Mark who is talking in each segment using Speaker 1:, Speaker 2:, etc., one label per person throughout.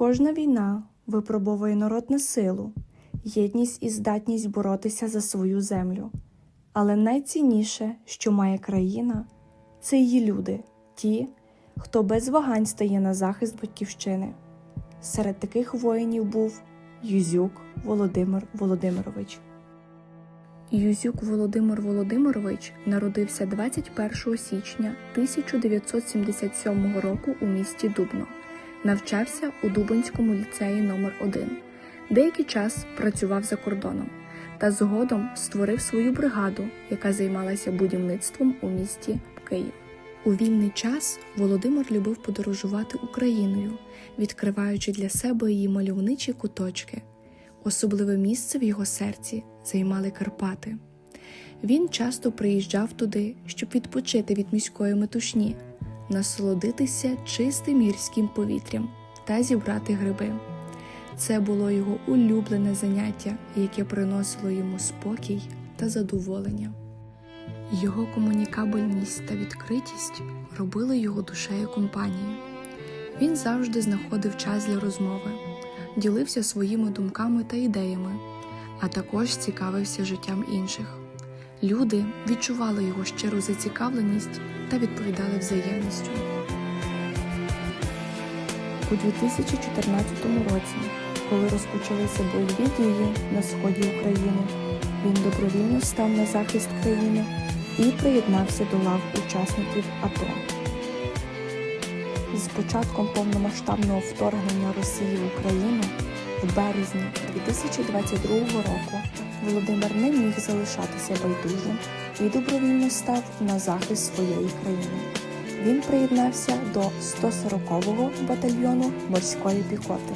Speaker 1: Кожна війна випробовує народ на силу, єдність і здатність боротися за свою землю. Але найцінніше, що має країна, це її люди, ті, хто без вагань стає на захист батьківщини. Серед таких воїнів був Юзюк Володимир Володимирович. Юзюк Володимир Володимирович народився 21 січня 1977 року у місті Дубно. Навчався у Дубинському ліцеї номер 1 Деякий час працював за кордоном та згодом створив свою бригаду, яка займалася будівництвом у місті Київ. У вільний час Володимир любив подорожувати Україною, відкриваючи для себе її мальовничі куточки. Особливе місце в його серці займали Карпати. Він часто приїжджав туди, щоб відпочити від міської метушні, насолодитися чистим гірським повітрям та зібрати гриби. Це було його улюблене заняття, яке приносило йому спокій та задоволення. Його комунікабельність та відкритість робили його душею компанії. Він завжди знаходив час для розмови, ділився своїми думками та ідеями, а також цікавився життям інших. Люди відчували його щиру зацікавленість та відповідали взаємністю. У 2014 році, коли розпочалися бойові дії на сході України, він добровільно став на захист країни і приєднався до лав учасників АТО. З початком повномасштабного вторгнення Росії в Україну в березні 2022 року Володимир не міг залишатися байдужим і добровільно став на захист своєї країни. Він приєднався до 140-го батальйону морської піхоти,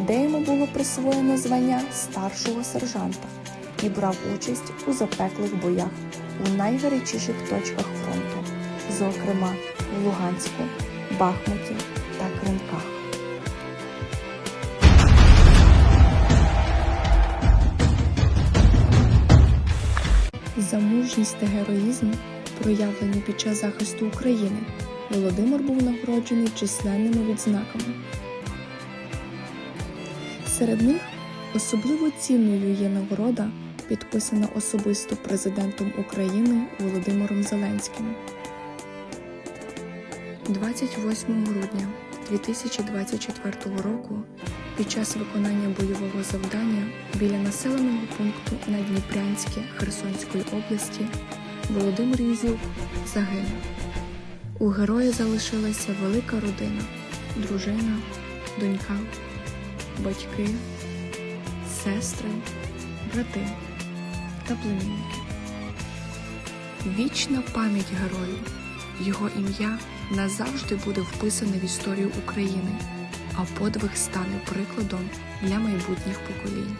Speaker 1: де йому було присвоєно звання старшого сержанта і брав участь у запеклих боях у найгарячіших точках фронту, зокрема в Луганську, Бахмуті та Кринках. Мужність та героїзм, проявлені під час захисту України, Володимир був нагороджений численними відзнаками. Серед них особливо цінною є нагорода, підписана особисто президентом України Володимиром Зеленським. 28 грудня 2024 року під час виконання бойового завдання біля населеного пункту Надніпрянське Херсонської області Володимир Юзюк загинув. У героя залишилася велика родина, дружина, донька, батьки, сестри, брати та племінники. Вічна пам'ять герою, його ім'я назавжди буде вписане в історію України, а подвиг стане прикладом для майбутніх поколінь.